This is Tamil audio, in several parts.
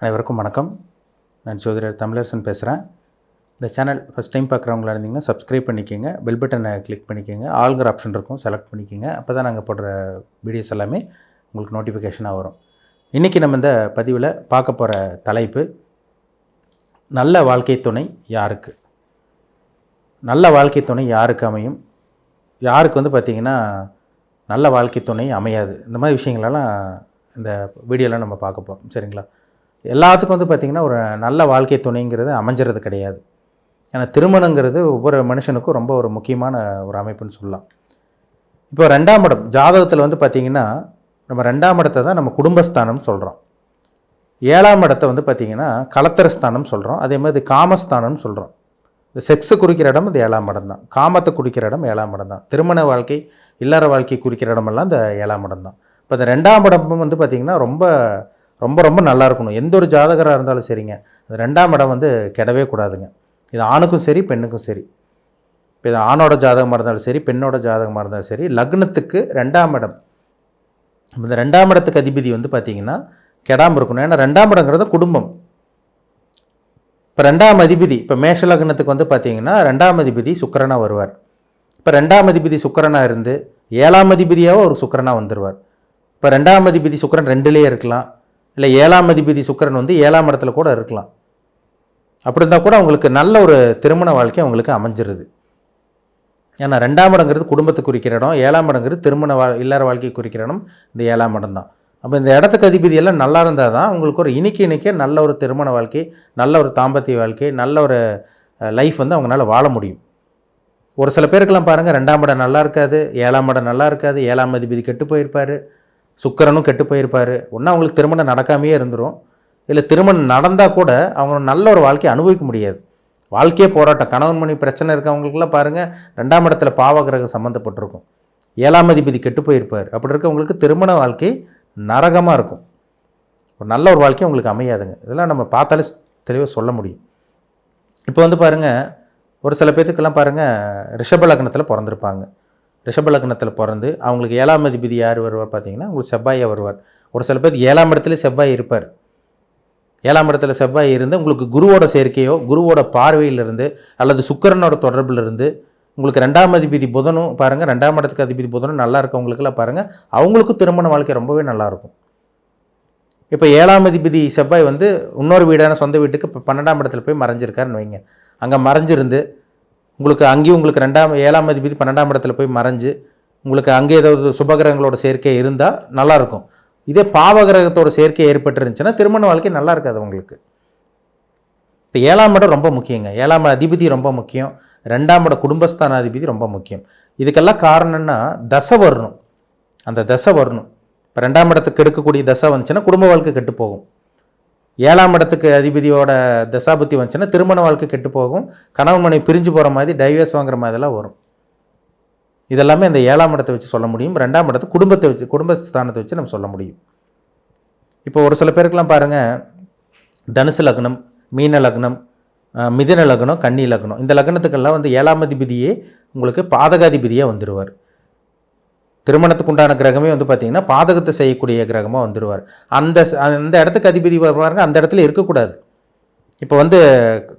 அனைவருக்கும் வணக்கம். நான் ஜோதிடர் தமிழரசன் பேசுகிறேன் இந்த சேனல் ஃபஸ்ட் டைம் பார்க்குறவங்களா இருந்தீங்கன்னா சப்ஸ்கிரைப் பண்ணிக்கோங்க. பெல் பட்டனை கிளிக் பண்ணிக்கோங்க. ஆளுங்கிற ஆப்ஷன் இருக்கும் செலக்ட் பண்ணிக்கோங்க. அப்போ தான் நாங்கள் போடுற வீடியோஸ் எல்லாமே உங்களுக்கு நோட்டிஃபிகேஷனாக வரும். இன்றைக்கி நம்ம இந்த பதிவில் பார்க்க போகிற தலைப்பு நல்ல வாழ்க்கை துணை யாருக்கு? நல்ல வாழ்க்கை துணை யாருக்கு அமையும்? யாருக்கு வந்து பார்த்திங்கன்னா நல்ல வாழ்க்கை துணை அமையாது. இந்த மாதிரி விஷயங்களெல்லாம் இந்த வீடியோவில் நம்ம பார்க்க போகிறோம் சரிங்களா? எல்லாத்துக்கும் வந்து பார்த்திங்கன்னா ஒரு நல்ல வாழ்க்கை துணைங்கிறது அமைஞ்சிறது கிடையாது. ஏன்னா திருமணங்கிறது ஒவ்வொரு மனுஷனுக்கும் ரொம்ப ஒரு முக்கியமான ஒரு அமைப்புன்னு சொல்லலாம். இப்போ ரெண்டாம் இடம் ஜாதகத்தில் வந்து பார்த்திங்கன்னா நம்ம ரெண்டாம் இடத்தை தான் நம்ம குடும்பஸ்தானம்னு சொல்கிறோம் ஏழாம் இடத்தை வந்து பார்த்திங்கன்னா கலத்திரஸ்தானம் சொல்கிறோம் அதே மாதிரி காமஸ்தானம்னு சொல்கிறோம் இந்த செக்ஸை குறிக்கிற இடம் இது ஏழாம் இடம் தான். காமத்தை குறிக்கிற இடம் ஏழாம் இடம் தான். திருமண வாழ்க்கை இல்லற வாழ்க்கை குறிக்கிற இடமெல்லாம் இந்த ஏழாம் இடம் தான். இப்போ இந்த ரெண்டாம் இடமும் வந்து பார்த்திங்கன்னா ரொம்ப ரொம்ப ரொம்ப நல்லா இருக்கணும் எந்த ஒரு ஜாதகராக இருந்தாலும் சரிங்க. அந்த ரெண்டாம் இடம் வந்து கெடவே கூடாதுங்க. இது ஆணுக்கும் சரி பெண்ணுக்கும் சரி. இப்போ இது ஆணோட ஜாதகமாக இருந்தாலும் சரி பெண்ணோட ஜாதகமாக இருந்தாலும் சரி லக்னத்துக்கு ரெண்டாம் இடம். இந்த ரெண்டாம் இடத்துக்கு அதிபதி வந்து பார்த்திங்கன்னா கெடாமல் இருக்கணும். ஏன்னா ரெண்டாம் இடங்கிறது குடும்பம். இப்போ ரெண்டாம் அதிபதி இப்போ மேஷ லக்னத்துக்கு வந்து பார்த்திங்கன்னா ரெண்டாம் அதிபதி சுக்கரனாக வருவார். இப்போ ரெண்டாம் அதிபதி சுக்கரனாக இருந்து ஏழாம் அதிபதியாகவும் ஒரு சுக்கரனாக வந்துடுவார் இப்போ ரெண்டாம் அதிபதி சுக்கரன் ரெண்டுலேயே இருக்கலாம். இல்லை ஏழாம் அதிபதி சுக்கிரன் வந்து ஏழாம் இடத்துல கூட இருக்கலாம். அப்படி இருந்தால் கூட அவங்களுக்கு நல்ல ஒரு திருமண வாழ்க்கை அவங்களுக்கு அமைஞ்சிருது. ஏன்னா ரெண்டாம் இடங்கிறது குடும்பத்தை குறிக்கிற இடம் ஏழாம் இடங்கிறது திருமண வா இல்லாத வாழ்க்கை குறிக்கிற இடம் இந்த ஏழாம் இடம் தான். அப்போ இந்த இடத்துக்கு அதிபதி எல்லாம் நல்லா இருந்தால் தான் அவங்களுக்கு ஒரு இனிக்க இனிக்க நல்ல ஒரு திருமண வாழ்க்கை நல்ல ஒரு தாம்பத்திய வாழ்க்கை நல்ல ஒரு லைஃப் வந்து அவங்களால வாழ முடியும். ஒரு சில பேருக்கெல்லாம் பாருங்கள் ரெண்டாம் இடம் நல்லா இருக்காது ஏழாம் இடம் நல்லா இருக்காது ஏழாம் அதிபதி கெட்டு போயிருப்பார். சுக்கிரனும் கெட்டு போயிருப்பார். ஒன்றா அவங்களுக்கு திருமணம் நடக்காமையே இருந்துரும். இல்லை திருமணம் நடந்தால் கூட அவங்க நல்ல ஒரு வாழ்க்கையை அனுபவிக்க முடியாது. வாழ்க்கையே போராட்டம். கணவன் மணி பிரச்சனை இருக்கவங்களுக்குலாம் பாருங்கள் ரெண்டாம் இடத்துல பாவகிரகம் சம்மந்தப்பட்டிருக்கும் ஏழாம் அதிபதி கெட்டு போயிருப்பார். அப்படி இருக்கவங்களுக்கு திருமண வாழ்க்கை நரகமாக இருக்கும். ஒரு நல்ல ஒரு வாழ்க்கை உங்களுக்கு அமையாதுங்க. இதெல்லாம் நம்ம பார்த்தாலே தெளிவாக சொல்ல முடியும். இப்போ வந்து பாருங்கள் ஒரு சில பேர்த்துக்கெல்லாம் பாருங்கள் ரிஷப லக்னத்தில் பிறந்திருப்பாங்க. ரிஷபலக்னத்தில் பிறந்து அவங்களுக்கு ஏழாம் அதிபதி யார் வருவார் பார்த்தீங்கன்னா உங்களுக்கு செவ்வாயாக வருவார். ஒரு சில பேர் ஏழாம் இடத்துல செவ்வாய் இருப்பார். ஏழாம் இடத்துல செவ்வாய் இருந்து உங்களுக்கு குருவோட சேர்க்கையோ குருவோட பார்வையிலிருந்து அல்லது சுக்கரனோட தொடர்பிலிருந்து உங்களுக்கு ரெண்டாம் அதிபதி புதனும் பாருங்கள் ரெண்டாம் இடத்துக்கு அதிபதி புதனும் நல்லா இருக்கவங்களுக்கெல்லாம் பாருங்கள் அவங்களுக்கும் திருமண வாழ்க்கை ரொம்பவே நல்லாயிருக்கும் இப்போ ஏழாம் அதிபதி செவ்வாய் வந்து இன்னொரு வீடான சொந்த வீட்டுக்கு இப்போ பன்னெண்டாம் இடத்துல போய் மறைஞ்சிருக்காருன்னு வைங்க. அங்கே மறைஞ்சிருந்து உங்களுக்கு அங்கேயும் உங்களுக்கு ரெண்டாம் ஏழாம் அதிபதி பன்னெண்டாம் இடத்துல போய் மறைஞ்சு உங்களுக்கு அங்கே ஏதாவது சுபகிரகங்களோட சேர்க்கை இருந்தால் நல்லாயிருக்கும். இதே பாவகிரகத்தோட சேர்க்கை ஏற்பட்டுருந்துச்சுன்னா திருமண வாழ்க்கை நல்லா இருக்காது உங்களுக்கு. இப்போ ஏழாம் இடம் ரொம்ப முக்கியங்க. ஏழாம் அதிபதி ரொம்ப முக்கியம். ரெண்டாம் இடம் குடும்பஸ்தான அதிபதி ரொம்ப முக்கியம். இதுக்கெல்லாம் காரணம்னா தசை வரணும். அந்த தசை வரணும். இப்போ ரெண்டாம் இடத்துக்கு எடுக்கக்கூடிய தசை வந்துச்சுன்னா குடும்ப வாழ்க்கை கெட்டு போகும். ஏழாம் இடத்துக்கு அதிபதியோட தசாபுத்தி வந்துச்சுன்னா திருமண வாழ்க்கை கெட்டு போகும். கணவன் மனை பிரிஞ்சு போகிற மாதிரி டைவர்ஸ் வாங்குற மாதிரிலாம் வரும். இதெல்லாமே இந்த ஏழாம் இடத்தை வச்சு சொல்ல முடியும். ரெண்டாம் இடத்து குடும்பத்தை வச்சு குடும்பஸ்தானத்தை வச்சு நம்ம சொல்ல முடியும். இப்போ ஒரு சில பேருக்கெல்லாம் பாருங்கள் தனுசு லக்னம் மீன லக்னம் அஹ், லக்னம் கன்னி லக்னம். இந்த லக்னத்துக்கெல்லாம் வந்து ஏழாம் அதிபதியே உங்களுக்கு பாதகாதிபதியாக வந்துடுவார் திருமணத்துக்கு உண்டான கிரகமே வந்து பார்த்திங்கன்னா பாதகத்தை செய்யக்கூடிய கிரகமாக வந்துடுவார் அந்த அந்த இடத்துக்கு அதிபதி வருவாருங்க அந்த இடத்துல இருக்கக்கூடாது. இப்போ வந்து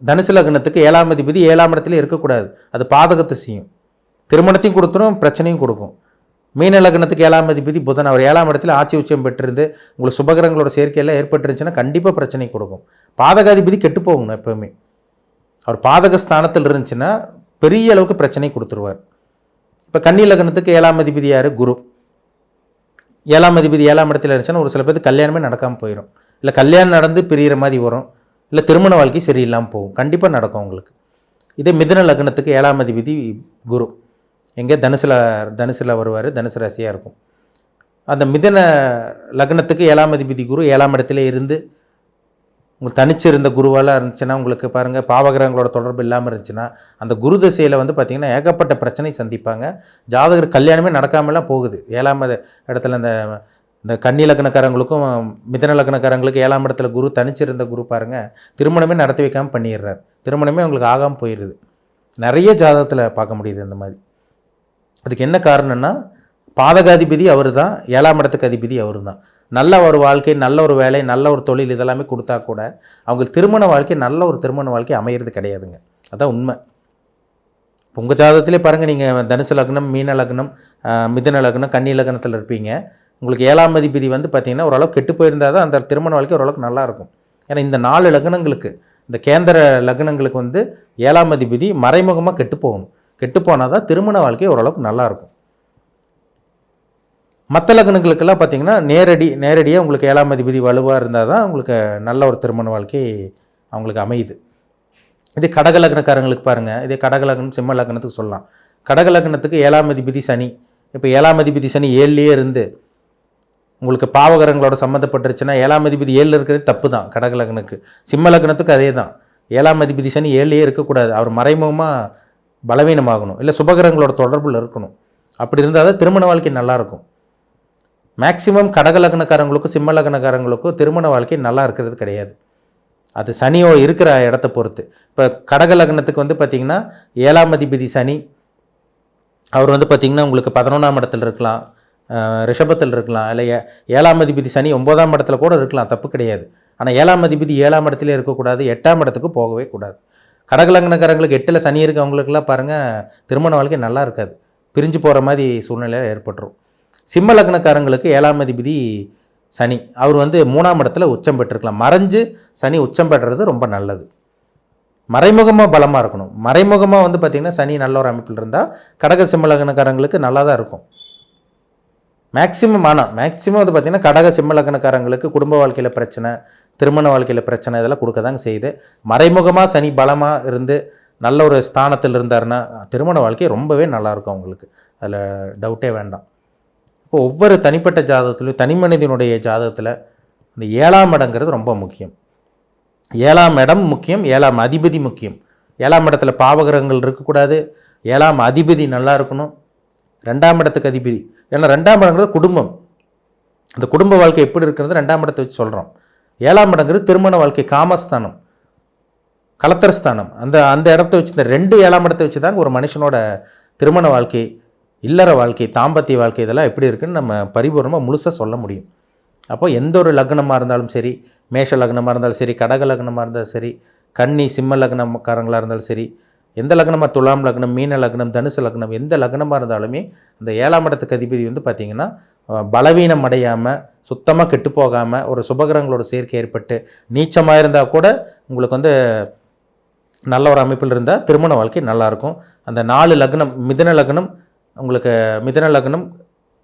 தனுசு லக்னத்துக்கு ஏழாம் அதிபதி ஏழாம் இடத்துல இருக்கக்கூடாது. அது பாதகத்தை செய்யும். திருமணத்தையும் கொடுத்துரும் பிரச்சனையும் கொடுக்கும். மீன லக்னத்துக்கு ஏழாம் அதிபதி புதன் அவர் ஏழாம் இடத்துல ஆட்சி உச்சம் பெற்றிருந்து உங்களுக்கு சுபகிரகங்களோட சேர்க்கையெல்லாம் ஏற்பட்டுருச்சுன்னா கண்டிப்பாக பிரச்சனை கொடுக்கும். பாதகாதிபதி கெட்டு போகணும் எப்போவுமே. அவர் பாதக ஸ்தானத்தில் இருந்துச்சுன்னா பெரிய அளவுக்கு பிரச்சனை கொடுத்துருவார். இப்போ கன்னி லக்னத்துக்கு ஏழாம் அதிபதி யார்? குரு. ஏழாம் அதிபதி ஏழாம் இடத்துல இருந்துச்சுன்னா ஒரு சில பேருக்கு கல்யாணமே நடக்காமல் போயிடும் இல்லை கல்யாணம் நடந்து பிரியிற மாதிரி வரும். இல்லை திருமண வாழ்க்கை சரியில்லாமல் போகும். கண்டிப்பாக நடக்கும் உங்களுக்கு இதே மிதன லக்னத்துக்கு ஏழாம் அதிபதி குரு. எங்கே தனுசில் தனுசில் வருவார். தனுசு ராசியாக இருக்கும். அந்த மிதன லக்னத்துக்கு ஏழாம் அதிபதி குரு ஏழாம் இடத்துல இருந்து உங்களுக்கு தனிச்சிருந்த குருவாலாம் இருந்துச்சுன்னா உங்களுக்கு பாருங்கள் பாவகிரகங்களோட தொடர்பு இல்லாமல் இருந்துச்சுன்னா அந்த குரு திசையில் வந்து பார்த்திங்கன்னா ஏகப்பட்ட பிரச்சனை சந்திப்பாங்க. ஜாதகர் கல்யாணமே நடக்காமலாம் போகுது. ஏழாம் இடத்துல இந்த இந்த கன்னி லக்னக்காரங்களுக்கும் மிதன லக்னக்காரங்களுக்கு ஏழாம் இடத்துல குரு தனிச்சிருந்த குரு பாருங்கள் திருமணமே நடத்தி வைக்காமல் பண்ணிடுறார். திருமணமே அவங்களுக்கு ஆகாமல் போயிடுது நிறைய ஜாதகத்தில் பார்க்க முடியுது இந்த மாதிரி. அதுக்கு என்ன காரணம்னா பாதகாதிபதி அவர் தான் ஏழாம் இடத்துக்கு அதிபதி அவர் தான் நல்ல ஒரு வாழ்க்கை நல்ல ஒரு வேலை நல்ல ஒரு தொழில் இதெல்லாமே கொடுத்தா கூட அவங்களுக்கு திருமண வாழ்க்கை நல்ல ஒரு திருமண வாழ்க்கை அமையிறது கிடையாதுங்க. அதான் உண்மை. உங்கள் ஜாதகத்திலே பாருங்கள் நீங்கள் தனுசு லக்னம் மீன லக்னம் மிதன லக்னம் கன்னி லக்னத்தில் இருப்பீங்க. உங்களுக்கு ஏழாம் அதிபதி வந்து பார்த்தீங்கன்னா ஓரளவு கெட்டு போயிருந்தால் தான் அந்த திருமண வாழ்க்கை ஓரளவுக்கு நல்லாயிருக்கும் ஏன்னா இந்த நாலு லக்னங்களுக்கு இந்த கேந்திர லக்னங்களுக்கு வந்து ஏழாம் அதிபதி மறைமுகமாக கெட்டு போகணும். கெட்டு போனால் தான் திருமண வாழ்க்கை ஓரளவுக்கு நல்லாயிருக்கும் மற்ற லக்னங்களுக்கெல்லாம் பார்த்தீங்கன்னா நேரடி நேரடியாக உங்களுக்கு ஏழாம் அதிபதி வலுவாக இருந்தால் தான் உங்களுக்கு நல்ல ஒரு திருமண வாழ்க்கை அவங்களுக்கு அமையுது. இதே கடக லக்னக்காரங்களுக்கு பாருங்கள் இதே கடக லக்னம் சிம்ம லக்னத்துக்கு சொல்லலாம். கடக லக்னத்துக்கு ஏழாம் அதிபதி சனி. இப்போ ஏழாம் அதிபதி சனி ஏழுலேயே இருந்து உங்களுக்கு பாவகரங்களோட சம்மந்தப்பட்டுருச்சுன்னா ஏழாம் அதிபதி ஏழில் இருக்கிறது தப்பு தான். கடக லக்னத்துக்கு. சிம்ம லக்னத்துக்கு அதே தான். ஏழாம் அதிபதி சனி ஏழுலேயே இருக்கக்கூடாது. அவர் மறைமுகமாக பலவீனமாகணும். இல்லை சுபகரங்களோட தொடர்பில் இருக்கணும். அப்படி இருந்தால் தான் திருமண வாழ்க்கை நல்லாயிருக்கும் மேக்சிமம் கடக லக்னக்காரங்களுக்கும் சிம்ம லக்னக்காரங்களுக்கும் திருமண வாழ்க்கை நல்லா இருக்கிறது கிடையாது. அது சனியோ இருக்கிற இடத்த பொறுத்து. இப்போ கடக லக்னத்துக்கு வந்து பார்த்திங்கன்னா ஏழாம் அதிபதி சனி அவர் வந்து பார்த்திங்கன்னா உங்களுக்கு பதினொன்றாம் இடத்துல இருக்கலாம் ரிஷபத்தில் இருக்கலாம் இல்லை ஏழாம் அதிபதி சனி ஒம்போதாம் இடத்துல கூட இருக்கலாம் தப்பு கிடையாது. ஆனால் ஏழாம் அதிபதி ஏழாம் இடத்துல இருக்கக்கூடாது எட்டாம் இடத்துக்கு போகவே கூடாது. கடகலக்னக்காரங்களுக்கு எட்டில் சனி இருக்கவங்களுக்கெல்லாம் பாருங்கள் திருமண வாழ்க்கை நல்லா இருக்காது. பிரிஞ்சு போகிற மாதிரி சூழ்நிலை ஏற்பட்டுரும். சிம்ம லக்னக்காரங்களுக்கு ஏழாம் அதிபதி சனி. அவர் வந்து மூணாம் இடத்துல உச்சம் பெற்றிருக்கலாம். மறைஞ்சு சனி உச்சம் பெறுறது ரொம்ப நல்லது. மறைமுகமாக பலமாக இருக்கணும். மறைமுகமாக வந்து பார்த்திங்கன்னா சனி நல்ல ஒரு அமைப்பில் இருந்தால் கடக சிம்ம லக்னக்காரங்களுக்கு நல்லா தான் இருக்கும். மேக்சிமம் ஆனால் மேக்சிமம் வந்து பார்த்திங்கன்னா கடக சிம்ம லக்னக்காரங்களுக்கு குடும்ப வாழ்க்கையில் பிரச்சனை திருமண வாழ்க்கையில் பிரச்சனை இதெல்லாம் கொடுக்க தாங்க செய்யுது. மறைமுகமாக சனி பலமாக இருந்து நல்ல ஒரு ஸ்தானத்தில் இருந்தாருன்னா திருமண வாழ்க்கை ரொம்பவே நல்லாயிருக்கும் அவங்களுக்கு. அதில் டவுட்டே வேண்டாம். இப்போ ஒவ்வொரு தனிப்பட்ட ஜாதகத்துலையும் தனி மனிதனுடைய ஜாதகத்தில் இந்த ஏழாம் இடங்கிறது ரொம்ப முக்கியம். ஏழாம் இடம் முக்கியம் ஏழாம் அதிபதி முக்கியம். ஏழாம் இடத்துல பாவகிரகங்கள் இருக்கக்கூடாது. ஏழாம் அதிபதி நல்லா இருக்கணும். ரெண்டாம் இடத்துக்கு அதிபதி. ஏன்னா ரெண்டாம் இடங்கிறது குடும்பம். அந்த குடும்ப வாழ்க்கை எப்படி இருக்கிறது? ரெண்டாம் இடத்தை வச்சு சொல்கிறோம் ஏழாம் இடங்கிறது திருமண வாழ்க்கை காமஸ்தானம் கலத்தரஸ்தானம். அந்த அந்த இடத்த வச்சு இந்த ரெண்டு ஏழாம் இடத்தை வச்சு தாங்க ஒரு மனுஷனோட திருமண வாழ்க்கை இல்லற வாழ்க்கை தாம்பத்திய வாழ்க்கை இதெல்லாம் எப்படி இருக்குன்னு நம்ம பரிபூர்ணமாக முழுசாக சொல்ல முடியும். அப்போ எந்த ஒரு லக்னமாக இருந்தாலும் சரி மேஷ லக்னமாக இருந்தாலும் சரி கடக லக்னமாக இருந்தாலும் சரி கன்னி சிம்ம லக்னக்காரங்களாக இருந்தாலும் சரி எந்த லக்னமாக துலாம் லக்னம் மீன லக்னம் தனுசு லக்னம் எந்த லக்னமாக இருந்தாலுமே அந்த ஏழாம் இடத்துக்கு அதிபதி வந்து பார்த்திங்கன்னா பலவீனம் அடையாமல் சுத்தமாக கெட்டு போகாமல் ஒரு சுபகிரகங்களோட சேர்க்கை ஏற்பட்டு நீச்சமாக இருந்தால் கூட உங்களுக்கு வந்து நல்ல ஒரு அமைப்பில் இருந்தால் திருமண வாழ்க்கை நல்லாயிருக்கும் அந்த நாலு லக்னம் மிதன லக்னம் உங்களுக்கு மிதன லக்னம்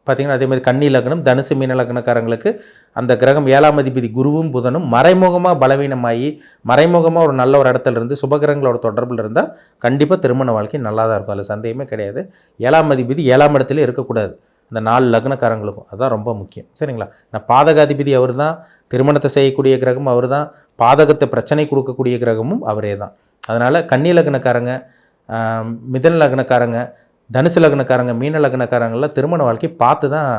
பார்த்திங்கன்னா அதே மாதிரி கன்னி லக்னம் தனுசு மீன லக்னக்காரங்களுக்கு அந்த கிரகம் ஏழாம் அதிபதி குருவும் புதனும் மறைமுகமாக பலவீனமாகி மறைமுகமாக ஒரு நல்ல ஒரு இடத்துல இருந்து சுபகிரகங்களோட தொடர்பில் இருந்தால் கண்டிப்பாக திருமண வாழ்க்கை நல்லா தான் இருக்கும். அதில் சந்தேகமே கிடையாது. ஏழாம் அதிபதி ஏழாம் இடத்துல இருக்கக்கூடாது. அந்த நாலு லக்னக்காரங்களுக்கும். அதுதான் ரொம்ப முக்கியம். சரிங்களா? நான் பாதகாதிபதி அவர் தான் திருமணத்தை செய்யக்கூடிய கிரகம் அவர் தான் பாதகத்தை பிரச்சனை கொடுக்கக்கூடிய கிரகமும் அவரே தான் அதனால் கன்னி லக்னக்காரங்க மிதன லக்னக்காரங்க தனுசு லக்னக்காரங்க மீன லக்னக்காரங்களாம் திருமண வாழ்க்கை பார்த்து தான்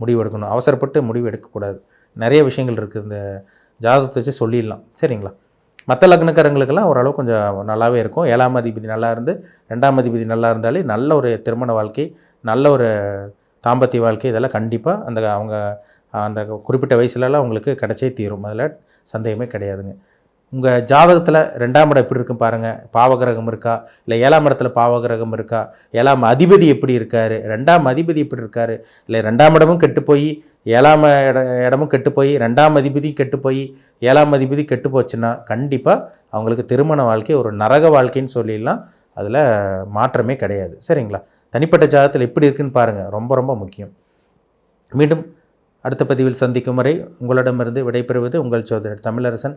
முடிவு எடுக்கணும். அவசரப்பட்டு முடிவு எடுக்கக்கூடாது. நிறைய விஷயங்கள் இருக்குது இந்த ஜாதகத்தை வச்சு சொல்லிடலாம். சரிங்களா? மற்ற லக்னக்காரங்களுக்கெல்லாம் ஓரளவு கொஞ்சம் நல்லாவே இருக்கும். ஏழாம் அதிபதி நல்லா இருந்து ரெண்டாம் அதிபதி நல்லா இருந்தாலே நல்ல ஒரு திருமண வாழ்க்கை நல்ல ஒரு தாம்பத்திய வாழ்க்கை இதெல்லாம் கண்டிப்பாக அந்த அவங்க அந்த குறிப்பிட்ட வயசுலலாம் அவங்களுக்கு கிடச்சே தீரும். அதில் சந்தேகமே கிடையாதுங்க. உங்கள் ஜாதகத்தில் ரெண்டாம் இடம் எப்படி இருக்கும் பாருங்கள் பாவகிரகம் இருக்கா? இல்லை ஏழாம் இடத்துல பாவகிரகம் இருக்கா? ஏழாம் அதிபதி எப்படி இருக்கார்? ரெண்டாம் அதிபதி எப்படி இருக்கார்? இல்லை ரெண்டாம் இடமும் கெட்டு போய் ஏழாம் இட இடமும் கெட்டு போய் ரெண்டாம் அதிபதி கெட்டு போய் ஏழாம் அதிபதி கெட்டு போச்சுன்னா கண்டிப்பாக அவங்களுக்கு திருமண வாழ்க்கை ஒரு நரக வாழ்க்கைன்னு சொல்லிடலாம். அதில் மாற்றமே கிடையாது. சரிங்களா? தனிப்பட்ட ஜாதகத்தில் எப்படி இருக்குன்னு பாருங்கள் ரொம்ப ரொம்ப முக்கியம். மீண்டும் அடுத்த பதிவில் சந்திக்கும் வரை உங்களிடமிருந்து விடைபெறுவது உங்கள் சோதரர் தமிழரசன்.